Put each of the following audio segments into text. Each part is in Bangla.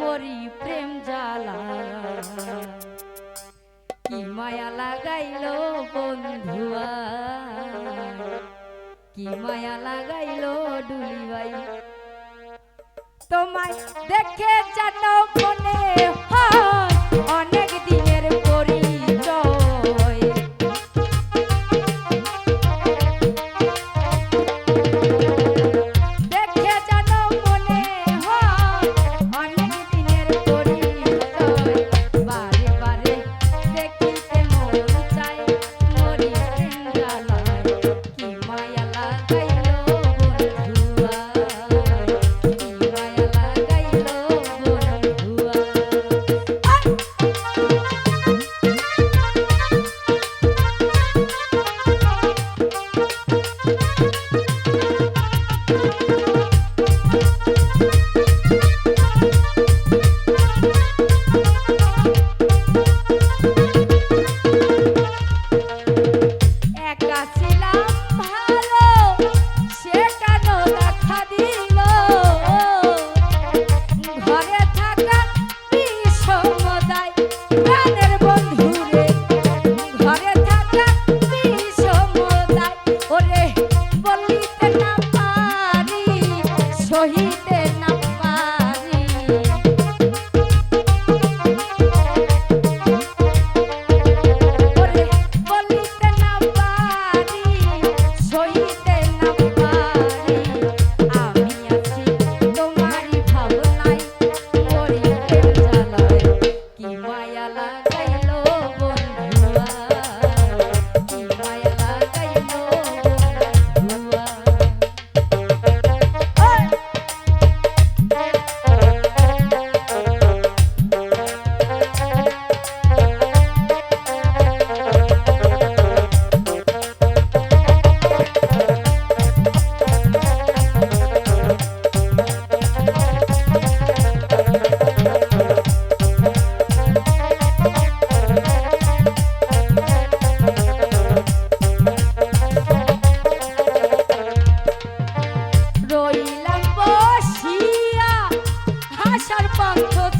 পরি প্রেম জ্বালা। কি মায়া লাগাইল বন্ধুয়া? কি মায়া লাগাইল ডুলি ভাই তোমায় দেখে জানো মনে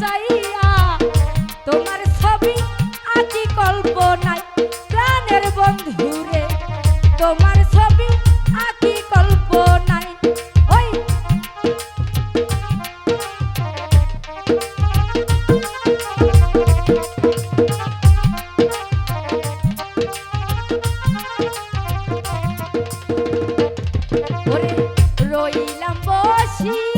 চাইয়া তোমার ছবি আতি কল্পনায় প্রাণের বন্ধুরে। তোমার ছবি আতি কল্পনায়, ওই ওরে রইলাম বসি।